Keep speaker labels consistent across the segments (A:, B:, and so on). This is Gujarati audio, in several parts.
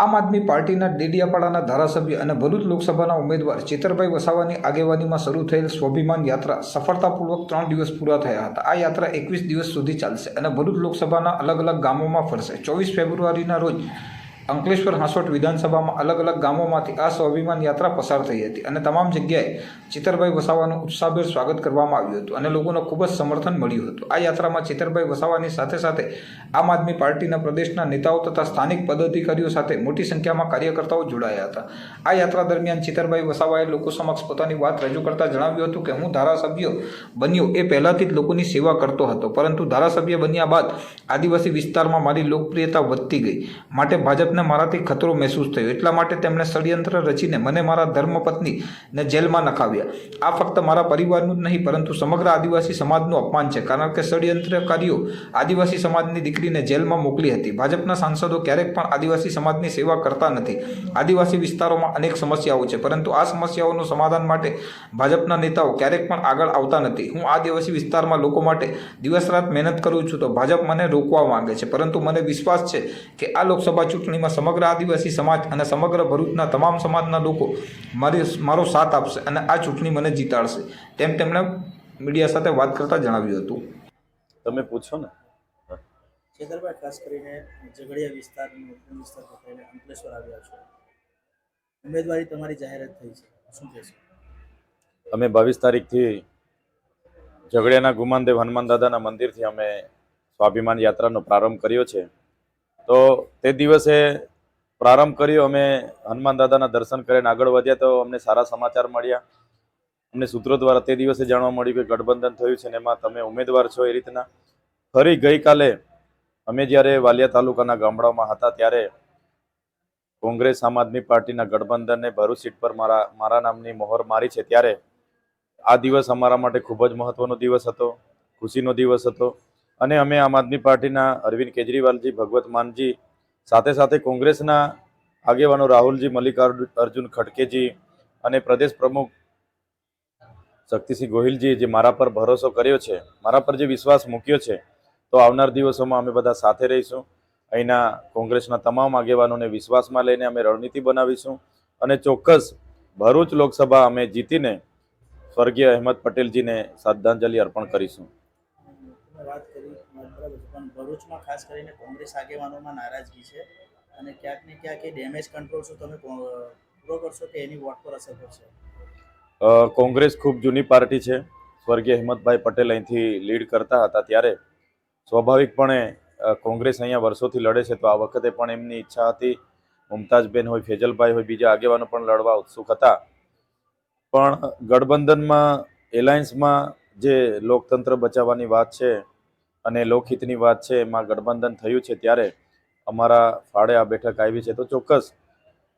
A: આમ આદમી પાર્ટીના ડેડિયાપાડાના ધારાસભ્ય અને ભરૂચ લોકસભાના ઉમેદવાર ચેતરભાઈ વસાવાની આગેવાનીમાં શરૂ થયેલ સ્વાભિમાન યાત્રા સફળતાપૂર્વક ત્રણ દિવસ પૂરા થયા હતા. આ યાત્રા એકવીસ દિવસ સુધી ચાલશે અને ભરૂચ લોકસભાના અલગ અલગ ગામોમાં ફરશે. ચોવીસ ફેબ્રુઆરીના રોજ અંકલેશ્વર હાંસોટ વિધાનસભામાં અલગ અલગ ગામોમાંથી આ સ્વાભિમાન યાત્રા પસાર થઈ હતી અને તમામ જગ્યાએ ચિતરભાઈ વસાવાનું ઉત્સાહભેર સ્વાગત કરવામાં આવ્યું હતું અને લોકોને ખૂબ જ સમર્થન મળ્યું હતું. આ યાત્રામાં ચિતરભાઈ વસાવાની સાથે સાથે આમ આદમી પાર્ટીના પ્રદેશના નેતાઓ તથા સ્થાનિક પદાધિકારીઓ સાથે મોટી સંખ્યામાં કાર્યકર્તાઓ જોડાયા હતા. આ યાત્રા દરમિયાન ચિતરભાઈ વસાવાએ લોકો સમક્ષ પોતાની વાત રજૂ કરતા જણાવ્યું હતું કે, હું ધારાસભ્ય બન્યો એ પહેલાંથી જ લોકોની સેવા કરતો હતો, પરંતુ ધારાસભ્ય બન્યા બાદ આદિવાસી વિસ્તારમાં મારી લોકપ્રિયતા વધતી ગઈ. માટે ભાજપને મારાથી ખતરો મહેસૂસ થયો. એટલા માટે તેમણે ષડયંત્ર રચીને મને મારા ધર્મપત્નીને જેલમાં નખાવ્યા. આ ફક્ત મારા પરિવારનું જ નહીં, પરંતુ સમગ્ર આદિવાસી સમાજનું અપમાન છે. કારણ કે ષડયંત્રકારીઓ આદિવાસી સમાજની દીકરીને જેલમાં મોકલી હતી. ભાજપના સાંસદો ક્યારેક પણ આદિવાસી સમાજની સેવા કરતા નથી. આદિવાસી વિસ્તારોમાં અનેક સમસ્યાઓ છે. પરંતુ આ સમસ્યાઓનું સમાધાન માટે ભાજપના નેતાઓ ક્યારેક પણ આગળ આવતા નથી. હું આદિવાસી વિસ્તારમાં લોકો માટે દિવસ રાત મહેનત કરું છું તો ભાજપ મને રોકવા માંગે છે. પરંતુ મને વિશ્વાસ છે કે આ લોકસભા ચૂંટણીમાં સમગ્ર આદિવાસી સમાજ અને સમગ્ર ભરૂચના તમામ સમાજના લોકો મારી મારો સાથ આપશે અને આ ચૂંટણી મને જીતાડશે તેમ તેમણે મીડિયા સાથે વાત કરતાં જણાવ્યું હતું.
B: તમે પૂછો ને.
C: ખેતરભાઈ ખાસ કરીને ઝઘડિયા વિસ્તાર વિસ્તાર પકડીને અંકલેશ્વર આવ્યા છો. ઉમેદવારી તમારી જાહેરાત થઈ છે. શું કહેશો?
B: અમે બાવીસ તારીખથી ઝઘડિયાના ગુમાનદેવ હનુમાન દાદાના મંદિરથી અમે સ્વાભિમાન યાત્રાનો પ્રારંભ કર્યો છે. તો તે દિવસે પ્રારંભ કર્યો. અમે હનુમાન દાદાના દર્શન કરીને આગળ વધ્યા તો અમને સારા સમાચાર મળ્યા. અમને સૂત્રો દ્વારા તે દિવસે જાણવા મળ્યું કે ગઠબંધન થયું છે ને એમાં તમે ઉમેદવાર છો એ રીતના. ફરી ગઈકાલે અમે જ્યારે વાલિયા તાલુકાના ગામડાઓમાં હતા ત્યારે કોંગ્રેસ, આમ આદમી પાર્ટીના ગઠબંધનને ભરૂચ સીટ પર મારા મારા નામની મોહર મારી છે ત્યારે આ દિવસ અમારા માટે ખૂબ જ મહત્વનો દિવસ હતો, ખુશીનો દિવસ હતો. અને અમે આમ આદમી પાર્ટીના અરવિંદ કેજરીવાલજી, ભગવત માનજી, સાથે સાથે કોંગ્રેસના આગેવાનો રાહુલજી મલ્લિકાર્જુન અર્જુન ખડકેજી અને પ્રદેશ પ્રમુખ શક્તિસિંહ ગોહિલજી જે મારા પર ભરોસો કર્યો છે, મારા પર જે વિશ્વાસ મૂક્યો છે, તો આવનાર દિવસોમાં અમે બધા સાથે રહીશું. અહીંના કોંગ્રેસના તમામ આગેવાનોને વિશ્વાસમાં લઈને અમે રણનીતિ બનાવીશું અને ચોક્કસ ભરૂચ લોકસભા અમે જીતીને સ્વર્ગીય અહેમદ પટેલજીને શ્રદ્ધાંજલિ અર્પણ કરીશું.
C: બરાબર પણ ભરૂચમાં ખાસ કરીને કોંગ્રેસ આગેવાનોમાં નારાજગી છે અને ક્યાંક ને ક્યાંક એ ડેમેજ કંટ્રોલ શું તમે પૂરો કરશો કે એની વોટ પર અસર કરશે?
B: કોંગ્રેસ ખૂબ જૂની પાર્ટી છે. સ્વર્ગીય હેમંતભાઈ પટેલ અહીંથી લીડ કરતા હતા ત્યારે. સ્વાભાવિકપણે કોંગ્રેસ અહીંયા વર્ષોથી લડે છે, તો આ વખતે પણ એમની ઈચ્છા હતી. મુમતાજબેન હોય, ફેજલભાઈ હોય, બીજા આગેવાનો પણ લડવા ઉત્સુક હતા. પણ ગઠબંધનમાં, એલાયન્સમાં જે લોકતંત્ર બચાવવાની વાત છે અને લોકહિતની વાત છે, એમાં ગઠબંધન થયું છે ત્યારે અમારા ફાળે આ બેઠક આવી છે. તો ચોક્કસ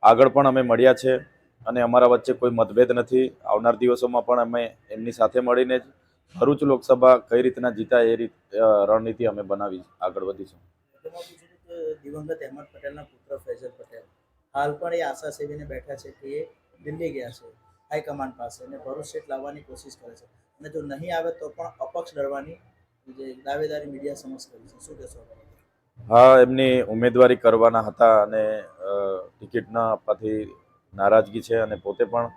B: આગળ પણ અમે મળ્યા છે અને અમારા વચ્ચે કોઈ મતભેદ નથી. આવનાર દિવસોમાં પણ અમે એમની સાથે મળીને જ ભરૂચ લોકસભા કઈ રીતના જીતા એ રીત રણનીતિ અમે બનાવી આગળ વધીશું.
C: દિવંગત અહેમદ પટેલના પુત્ર ફૈઝલ પટેલ હાલ પણ એ આશા સેવીને બેઠા છે કે એ દિલ્હી ગયા છે, હાઈકમાન્ડ પાસે અને ભરૂચ સીટ લાવવાની કોશિશ કરે છે. અને જો નહીં આવે તો પણ અપક્ષ લડવાની જે દાવેદારી મીડિયા સમક્ષ કરી છે. શું કહેશો
B: હા એમની ઉમેદવારી કરવાના હતા અને ટિકિટ ના આપવાથી નારાજગી છે અને પોતે પણ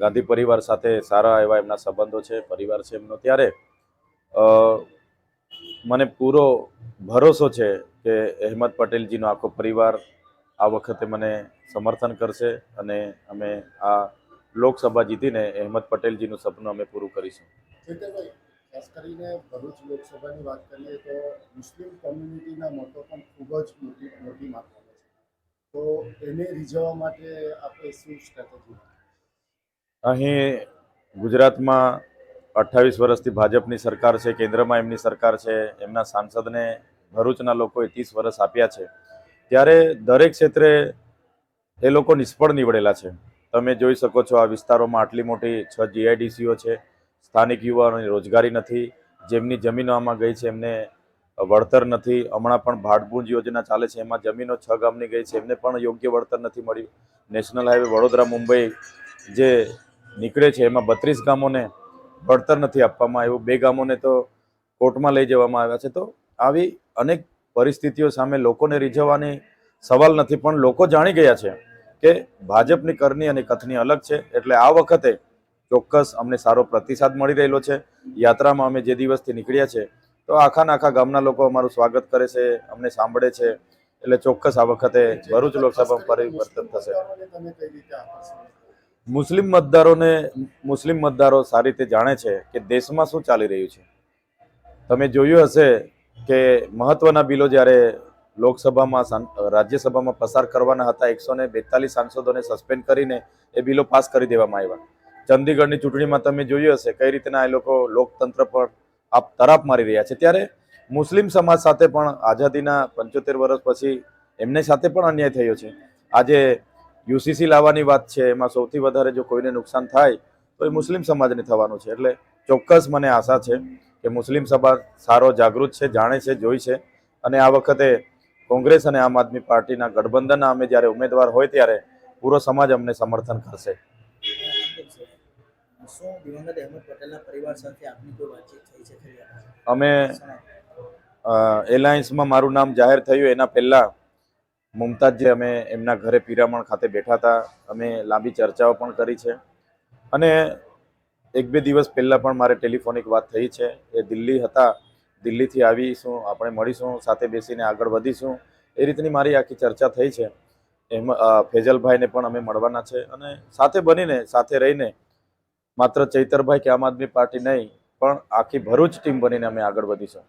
B: ગાંધી પરિવાર સાથે સારા એવા એમના સંબંધો છે પરિવાર છે એમનો. ત્યારે મને પૂરો ભરોસો છે કે અહેમદ પટેલજીનો આખો પરિવાર આ વખતે મને સમર્થન કરશે અને અમે આ લોકસભા જીતીને અહેમદ પટેલજીનું સપનું અમે પૂરું કરીશું.
D: ખાસ કરીને ભરૂચ લોકસભાની વાત કરીએ તો મુસ્લિમ કોમ્યુનિટીના મતો પણ ખૂબ જ મોટી મોટી માત્રામાં છે. તો એને રીઝવવા માટે આપણે શું સ્ટ્રેટેજી
B: અહીં ગુજરાતમાં અઠ્ઠાવીસ વર્ષથી ભાજપની સરકાર છે, કેન્દ્રમાં એમની સરકાર છે, એમના સાંસદને ભરૂચના લોકોએ ત્રીસ વર્ષ આપ્યા છે. ત્યારે દરેક ક્ષેત્રે એ લોકો નિષ્ફળ નીવડેલા છે. તમે જોઈ શકો છો આ વિસ્તારોમાં આટલી મોટી છ જીઆઈડીસીઓ છે સ્થાનિક યુવાનોની રોજગારી નથી, જેમની જમીનો આમાં ગઈ છે એમને વળતર નથી. હમણાં પણ ભાડભૂંજ યોજના ચાલે છે, એમાં જમીનો છ ગામની ગઈ છે, એમને પણ યોગ્ય વળતર નથી મળ્યું. નેશનલ હાઈવે વડોદરા, મુંબઈ જે નીકળે છે, એમાં બત્રીસ ગામોને વળતર નથી આપવામાં આવ્યું. બે ગામોને તો કોર્ટમાં લઈ જવામાં આવ્યા છે. તો આવી અનેક પરિસ્થિતિઓ સામે લોકોને રીઝવવાની સવાલ નથી, પણ લોકો જાણી ગયા છે કે ભાજપની કરની અને કથની અલગ છે. એટલે આ વખતે ચોક્કસ અમને સારો પ્રતિસાદ મળી રહેલો છે. યાત્રામાં અમે જે દિવસથી નીકળ્યા છે, તો આખા આખા ગામના લોકો અમારું સ્વાગત કરે છે, અમને સાંભળે છે. એટલે ચોક્કસ આ વખતે ભરૂચ લોકસભામાં પરિવર્તન થશે. મુસ્લિમ મતદારોને, મુસ્લિમ મતદારો સારી રીતે જાણે છે કે દેશમાં શું ચાલી રહ્યું છે. તમે જોયું હશે કે મહત્વના બિલો જ્યારે લોકસભામાં રાજ્યસભામાં પસાર કરવાના હતા, એકસો ને બેતાલીસ સાંસદોને સસ્પેન્ડ કરીને એ બિલો પાસ કરી દેવામાં આવ્યા. ચંદીગઢની ચૂંટણીમાં તમે જોયું હશે કઈ રીતના એ લોકો લોકતંત્ર પર આપ તરાપ મારી રહ્યા છે. ત્યારે મુસ્લિમ સમાજ સાથે પણ આઝાદીના પંચોતેર વર્ષ પછી એમને સાથે પણ અન્યાય થયો છે. આજે યુસીસી લાવવાની વાત છે, એમાં સૌથી વધારે જો કોઈને નુકસાન થાય તો એ મુસ્લિમ સમાજને થવાનું છે. એટલે ચોક્કસ મને આશા છે કે મુસ્લિમ સમાજ સારો, જાગૃત છે, જાણે છે, જોઈ છે. અને આ વખતે કોંગ્રેસ અને આમ આદમી પાર્ટીના ગઠબંધનના અમે જ્યારે ઉમેદવાર હોય ત્યારે પૂરો સમાજ અમને સમર્થન કરશે.
C: શું દિવંગત અહેમદ પટેલના પરિવાર સાથે આપની કોઈ વાતચીત થઈ છે
B: અમે એલાયન્સમાં મારું નામ જાહેર થયું. એના પહેલા મુમતાજ જે અમે એમના ઘરે પિરામણ ખાતે બેઠા હતા. અમે લાંબી ચર્ચાઓ પણ કરી છે. અને એક બે દિવસ પહેલાં પણ મારે ટેલિફોનિક વાત થઈ છે. એ દિલ્હી હતા. દિલ્હીથી આવીશું આપણે મળીશું સાથે બેસીને આગળ વધીશું. એ રીતની મારી આખી ચર્ચા થઈ છે. એમ ફેજલભાઈને પણ અમે મળવાના છે. અને સાથે બનીને સાથે રહીને માત્ર ચૈતરભાઈ કે આમ આદમી પાર્ટી નહીં, પણ આખી ભરૂચ ટીમ બનીને અમે આગળ વધીશું.